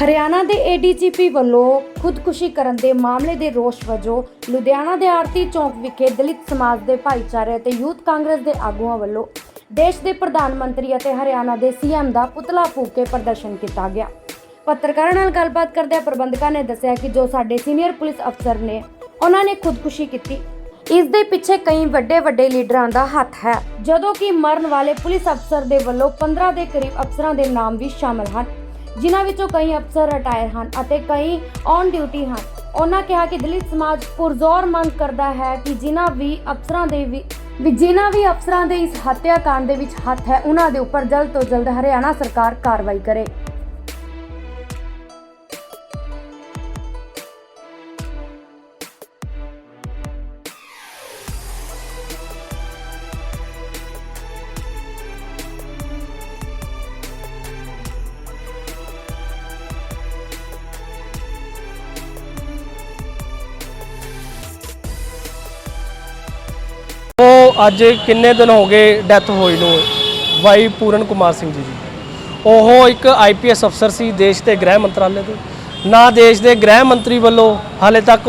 ਹਰਿਆਣਾ ਦੇ ਏਡੀਜੀਪੀ ਵੱਲੋਂ ਖੁਦਕੁਸ਼ੀ ਕਰਨ ਦੇ ਮਾਮਲੇ ਦੇ ਰੋਸ ਵਜੋਂ ਲੁਧਿਆਣਾ ਦੇ ਆਰਤੀ ਚੌਂਕ ਵਿਖੇ ਦਲਿਤ ਸਮਾਜ ਦੇ ਭਾਈਚਾਰੇ ਅਤੇ ਯੂਥ ਕਾਂਗਰਸ ਦੇ ਆਗੂਆਂ ਵੱਲੋਂ ਦੇਸ਼ ਦੇ ਪ੍ਰਧਾਨ ਮੰਤਰੀ ਅਤੇ ਹਰਿਆਣਾ ਦੇ ਸੀਐਮ ਦਾ ਪੁਤਲਾ ਫੂਕ ਕੇ ਪ੍ਰਦਰਸ਼ਨ ਕੀਤਾ ਗਿਆ। ਪੱਤਰਕਾਰਾਂ ਨਾਲ ਗੱਲਬਾਤ ਕਰਦਿਆਂ ਪ੍ਰਬੰਧਕਾਂ ਨੇ ਦੱਸਿਆ ਕਿ ਜੋ ਸਾਡੇ ਸੀਨੀਅਰ ਪੁਲਿਸ ਅਫਸਰ ਨੇ, ਉਹਨਾਂ ਨੇ ਖੁਦਕੁਸ਼ੀ ਕੀਤੀ। ਇਸ ਦੇ ਪਿੱਛੇ ਕਈ ਵੱਡੇ ਵੱਡੇ ਲੀਡਰਾਂ ਦਾ ਹੱਥ ਹੈ, ਜਦੋਂ ਕਿ ਮਰਨ ਵਾਲੇ ਪੁਲਿਸ ਅਫਸਰ ਦੇ ਵੱਲੋਂ 15 ਦੇ ਕਰੀਬ ਅਫਸਰਾਂ ਦੇ ਨਾਮ ਵੀ ਸ਼ਾਮਲ ਹਨ। ਜਿਨ੍ਹਾਂ ਵਿੱਚੋਂ ਕਈ ਅਫਸਰ ਰਿਟਾਇਰ ਹਨ ਅਤੇ ਕਈ ਔਨ ਡਿਊਟੀ ਹਨ। ਉਹਨਾਂ ਕਿਹਾ ਕਿ ਦਲਿਤ ਸਮਾਜ ਪੁਰਜ਼ੋਰ ਮੰਗ ਕਰਦਾ ਹੈ ਕਿ ਜਿਨ੍ਹਾਂ ਵੀ ਅਫਸਰਾਂ ਦੇ ਵੀ ਜਿਨ੍ਹਾਂ ਵੀ ਅਫਸਰਾਂ ਦੇ ਇਸ ਹੱਤਿਆਕਾਂਡ ਦੇ ਵਿੱਚ ਹੱਥ ਹੈ, ਉਹਨਾਂ ਦੇ ਉੱਪਰ ਜਲਦ ਤੋਂ ਜਲਦ ਹਰਿਆਣਾ ਸਰਕਾਰ ਕਾਰਵਾਈ ਕਰੇ। ਅੱਜ ਕਿੰਨੇ ਦਿਨ ਹੋ ਗਏ ਡੈਥ ਹੋਈ ਨੂੰ? ਵਾਈ ਪੂਰਨ ਕੁਮਾਰ ਸਿੰਘ ਜੀ ਦੀ ਉਹ ਇੱਕ ਆਈਪੀਐਸ ਅਫਸਰ ਸੀ ਦੇਸ਼ ਦੇ ਗ੍ਰਹਿ ਮੰਤਰਾਲੇ ਦੇ ਨਾ ਦੇਸ਼ ਦੇ ਗ੍ਰਹਿ ਮੰਤਰੀ ਵੱਲੋਂ ਹਾਲੇ ਤੱਕ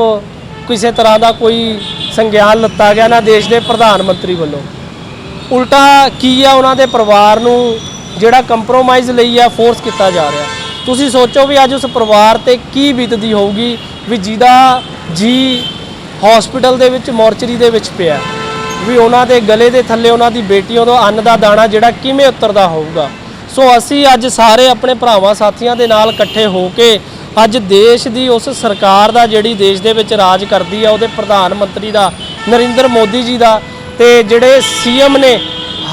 ਕਿਸੇ ਤਰ੍ਹਾਂ ਦਾ ਕੋਈ ਸੰਗਿਆਨ ਲੱਤਾ ਗਿਆ, ਨਾ ਦੇਸ਼ ਦੇ ਪ੍ਰਧਾਨ ਮੰਤਰੀ ਵੱਲੋਂ। ਉਲਟਾ ਕੀ ਆ ਉਹਨਾਂ ਦੇ ਪਰਿਵਾਰ ਨੂੰ ਜਿਹੜਾ ਕੰਪਰੋਮਾਈਜ਼ ਲਈ ਆ ਫੋਰਸ ਕੀਤਾ ਜਾ ਰਿਹਾ। ਤੁਸੀਂ ਸੋਚੋ ਵੀ ਅੱਜ ਉਸ ਪਰਿਵਾਰ ਤੇ ਕੀ ਬੀਤਦੀ ਹੋਊਗੀ, ਵੀ ਜਿਹਦਾ ਜੀ ਹਸਪੀਟਲ ਦੇ ਵਿੱਚ ਮੋਰਚਰੀ ਦੇ ਵਿੱਚ ਪਿਆ। ਵੀ ਉਹਨਾਂ ਦੇ ਗਲੇ ਦੇ ਥੱਲੇ ਉਹਨਾਂ ਦੀ ਬੇਟੀ ਉਹਦਾ ਅੰਨ ਦਾ ਦਾਣਾ ਜਿਹੜਾ ਕਿਵੇਂ ਉਤਰਦਾ ਹੋਊਗਾ? ਸੋ ਅਸੀਂ ਅੱਜ ਸਾਰੇ ਆਪਣੇ ਭਰਾਵਾਂ ਸਾਥੀਆਂ ਦੇ ਨਾਲ ਇਕੱਠੇ ਹੋ ਕੇ ਅੱਜ ਦੇਸ਼ ਦੀ ਉਸ ਸਰਕਾਰ ਦਾ ਜਿਹੜੀ ਦੇਸ਼ ਦੇ ਵਿੱਚ ਰਾਜ ਕਰਦੀ ਆ, ਉਹਦੇ ਪ੍ਰਧਾਨ ਮੰਤਰੀ ਦਾ, ਨਰਿੰਦਰ ਮੋਦੀ ਜੀ ਦਾ ਤੇ ਜਿਹੜੇ ਸੀਐਮ ਨੇ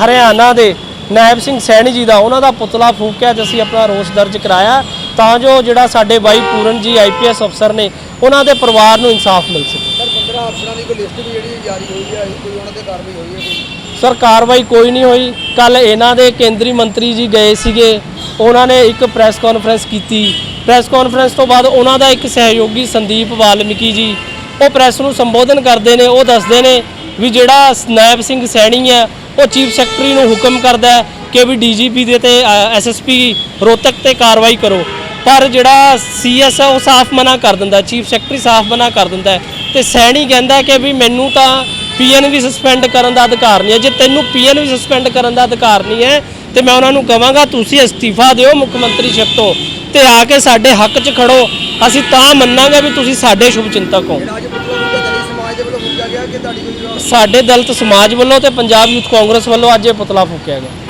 ਹਰਿਆਣਾ ਦੇ ਨਾਇਬ ਸਿੰਘ ਸੈਣੀ ਜੀ ਦਾ, ਉਹਨਾਂ ਦਾ ਪੁਤਲਾ ਫੂਕਿਆ ਕੇ ਅੱਜ ਅਸੀਂ ਆਪਣਾ ਰੋਸ ਦਰਜ ਕਰਾਇਆ। ਤਾਂ ਜੋ ਜਿਹੜਾ ਸਾਡੇ ਬਾਈ ਪੂਰਨ ਜੀ ਆਈਪੀਐਸ ਅਫਸਰ ਨੇ, ਉਹਨਾਂ ਦੇ ਪਰਿਵਾਰ ਨੂੰ ਇਨਸਾਫ ਮਿਲ ਸਕੇ। ਸਰ 15 ਅਫਸਰਾਂ ਦੀ ਕੋਈ ਲਿਸਟ ਵੀ ਜਿਹੜੀ ਜਾਰੀ ਹੋਈ ਹੈ ਕੋਈ ਉਹਨਾਂ ਤੇ ਕਾਰਵਾਈ ਹੋਈ ਹੈ ਕੋਈ? ਸਰ, ਕਾਰਵਾਈ ਕੋਈ ਨਹੀਂ ਹੋਈ। ਕੱਲ ਇਹਨਾਂ ਦੇ ਕੇਂਦਰੀ ਮੰਤਰੀ ਜੀ ਗਏ ਸੀਗੇ। ਉਹਨਾਂ ਨੇ ਇੱਕ ਪ੍ਰੈਸ ਕਾਨਫਰੰਸ ਕੀਤੀ। ਪ੍ਰੈਸ ਕਾਨਫਰੰਸ ਤੋਂ ਬਾਅਦ ਉਹਨਾਂ ਦਾ ਇੱਕ ਸਹਿਯੋਗੀ ਸੰਦੀਪ ਵਾਲਮੀਕੀ ਜੀ, ਉਹ ਪ੍ਰੈਸ ਨੂੰ ਸੰਬੋਧਨ ਕਰਦੇ ਨੇ। ਉਹ ਦੱਸਦੇ ਨੇ ਵੀ ਜਿਹੜਾ ਨਾਇਬ ਸਿੰਘ ਸੈਣੀ ਹੈ, ਉਹ ਚੀਫ ਸੈਕਟਰੀ ਨੂੰ ਹੁਕਮ ਕਰਦਾ ਹੈ ਕਿ ਵੀ ਡੀਜੀਪੀ ਦੇ ਤੇ ਐਸਐਸਪੀ ਰੋਹਤਕ ਤੇ ਕਾਰਵਾਈ ਕਰੋ। ਪਰ ਜਿਹੜਾ ਸੀਐਸ ਹੈ ਉਹ ਸਾਫ਼ ਮਨਾ ਕਰ ਦਿੰਦਾ, ਚੀਫ ਸੈਕਟਰੀ ਸਾਫ਼ ਮਨਾ ਕਰ ਦਿੰਦਾ ਹੈ। ਤੇ ਸੈਣੀ ਕਹਿੰਦਾ ਕਿ ਵੀ ਮੈਨੂੰ ਤਾਂ ਪੀਐਨ ਵੀ ਸਸਪੈਂਡ ਕਰਨ ਦਾ ਅਧਿਕਾਰ ਨਹੀਂ ਹੈ। ਜੇ ਤੈਨੂੰ ਪੀਐਨ ਵੀ ਸਸਪੈਂਡ ਕਰਨ ਦਾ ਅਧਿਕਾਰ ਨਹੀਂ ਹੈ, ਤੇ ਮੈਂ ਉਹਨਾਂ ਨੂੰ ਕਹਾਂਗਾ ਤੁਸੀਂ ਅਸਤੀਫਾ ਦਿਓ ਮੁੱਖ ਮੰਤਰੀ ਸ਼ਿਪ ਤੋਂ ਤੇ ਆ ਕੇ ਸਾਡੇ ਹੱਕ 'ਚ ਖੜੋ। ਅਸੀਂ ਤਾਂ ਮੰਨਾਂਗੇ ਵੀ ਤੁਸੀਂ ਸਾਡੇ ਸ਼ੁਭ ਚਿੰਤਕ ਹੋ। ਸਾਡੇ ਦਲਿਤ ਸਮਾਜ ਵੱਲੋਂ ਤੇ ਪੰਜਾਬ ਯੂਥ ਕਾਂਗਰਸ ਵੱਲੋਂ ਅੱਜ ਇਹ ਪੁਤਲਾ ਫੂਕਿਆ ਗਿਆ।